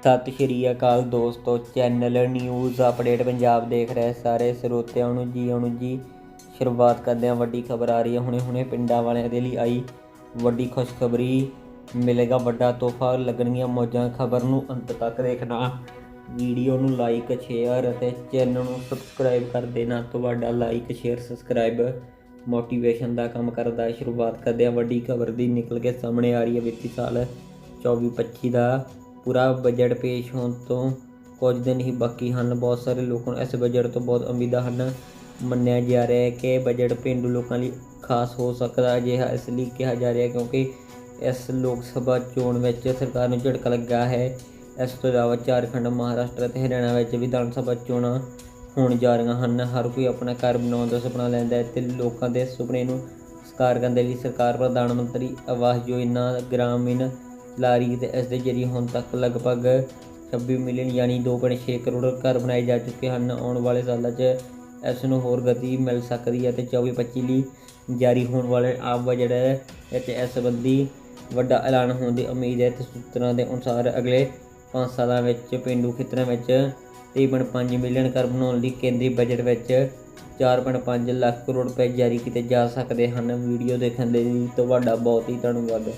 ਸਤਿ ਸ਼੍ਰੀ ਅਕਾਲ ਦੋਸਤੋ, channel news update Punjab ਦੇਖ ਰਹੇ ਸਾਰੇ ਸਰੋਤਿਆਂ ਨੂੰ ਜੀ ਆਉਣ ਜੀ ਸ਼ੁਰੂਆਤ ਕਰਦੇ ਹਾਂ, ਵੱਡੀ ਖਬਰ ਆ ਰਹੀ ਹੈ। ਹੁਣੇ ਹੁਣੇ ਪਿੰਡਾਂ ਵਾਲਿਆਂ ਦੇ ਲਈ ਆਈ ਵੱਡੀ ਖੁਸ਼ਖਬਰੀ, ਮਿਲੇਗਾ ਵੱਡਾ ਤੋਹਫਾ, ਲੱਗਣਗੀਆਂ ਮੌਜਾਂ। ਖਬਰ ਨੂੰ ਅੰਤ ਤੱਕ ਦੇਖਣਾ, ਵੀਡੀਓ ਨੂੰ ਲਾਈਕ ਸ਼ੇਅਰ ਅਤੇ ਚੈਨਲ ਨੂੰ ਸਬਸਕ੍ਰਾਈਬ ਕਰ ਦੇਣਾ। ਤੁਹਾਡਾ ਲਾਈਕ ਸ਼ੇਅਰ ਸਬਸਕ੍ਰਾਈਬ ਮੋਟੀਵੇਸ਼ਨ ਦਾ ਕੰਮ ਕਰਦਾ ਹੈ। ਸ਼ੁਰੂਆਤ ਕਰਦੇ ਹਾਂ, ਵੱਡੀ ਖਬਰ ਦੀ ਨਿਕਲ ਕੇ ਸਾਹਮਣੇ ਆ ਰਹੀ ਹੈ ਵਿੱਤੀ ਸਾਲ 24-25 ਦਾ। ਪੂਰਾ ਬਜਟ ਪੇਸ਼ ਹੋਣ ਤੋਂ ਕੁਝ ਦਿਨ ਹੀ ਬਾਕੀ ਹਨ। ਬਹੁਤ ਸਾਰੇ ਲੋਕਾਂ ਨੂੰ ਇਸ ਬਜਟ ਤੋਂ ਬਹੁਤ ਉਮੀਦਾਂ ਹਨ। ਮੰਨਿਆ ਜਾ ਰਿਹਾ ਹੈ ਕਿ ਬਜਟ ਪੇਂਡੂ ਲੋਕਾਂ ਲਈ ਖਾਸ ਹੋ ਸਕਦਾ ਅਜਿਹਾ ਇਸ ਲਈ ਕਿਹਾ ਜਾ ਰਿਹਾ ਕਿਉਂਕਿ ਇਸ ਲੋਕ ਸਭਾ ਚੋਣ ਵਿੱਚ ਸਰਕਾਰ ਨੂੰ ਝਟਕਾ ਲੱਗਾ ਹੈ। ਇਸ ਤੋਂ ਇਲਾਵਾ ਝਾਰਖੰਡ, ਮਹਾਰਾਸ਼ਟਰ ਅਤੇ ਹਰਿਆਣਾ ਵਿੱਚ ਵਿਧਾਨ ਸਭਾ ਚੋਣਾਂ ਹੋਣ ਜਾ ਰਹੀਆਂ ਹਨ। ਹਰ ਕੋਈ ਆਪਣਾ ਘਰ ਬਣਾਉਣ ਦਾ ਸੁਪਨਾ ਲੈਂਦਾ ਹੈ ਤੇ ਲੋਕਾਂ ਦੇ ਸੁਪਨੇ ਨੂੰ ਸਾਕਾਰ ਕਰਨ ਦੇ ਲਈ ਸਰਕਾਰ, ਪ੍ਰਧਾਨ ਮੰਤਰੀ ਆਵਾਸ ਯੋਜਨਾ, ਗ੍ਰਾਮੀਣ ਲਾਰੀ ਤੇ ਇਸ ਦੇ ਜਰੀਏ ਹੁਣ ਤੱਕ ਲਗਭਗ 26 ਮਿਲੀਅਨ ਯਾਨੀ 2.6 ਕਰੋੜ ਘਰ ਬਣਾਏ ਜਾ ਚੁੱਕੇ ਹਨ। ਆਉਣ ਵਾਲੇ ਸਾਲਾਂ 'ਚ ਇਸ ਨੂੰ ਹੋਰ ਗਤੀ ਮਿਲ ਸਕਦੀ ਹੈ ਤੇ 24-25 ਲਈ ਜਾਰੀ ਹੋਣ ਵਾਲੇ ਆਪ ਬਜਟ ਵਿੱਚ ਇਸ ਸੰਬੰਧੀ ਵੱਡਾ ਐਲਾਨ ਹੋਣ ਦੀ ਉਮੀਦ ਹੈ। ਤੇ ਸੂਤਰਾਂ ਦੇ ਅਨੁਸਾਰ ਅਗਲੇ 5 ਸਾਲਾਂ ਵਿੱਚ ਪਿੰਡੂ ਖੇਤਰਾਂ ਵਿੱਚ 3.5 ਮਿਲੀਅਨ ਘਰ ਬਣਾਉਣ ਲਈ ਕੇਂਦਰੀ ਬਜਟ ਵਿੱਚ 4.5 ਲੱਖ ਕਰੋੜ ਰੁਪਏ ਜਾਰੀ ਕੀਤੇ ਜਾ ਸਕਦੇ ਹਨ। ਵੀਡੀਓ ਦੇਖਣ ਦੇ ਲਈ ਤੁਹਾਡਾ ਬਹੁਤ ਹੀ ਧੰਨਵਾਦ।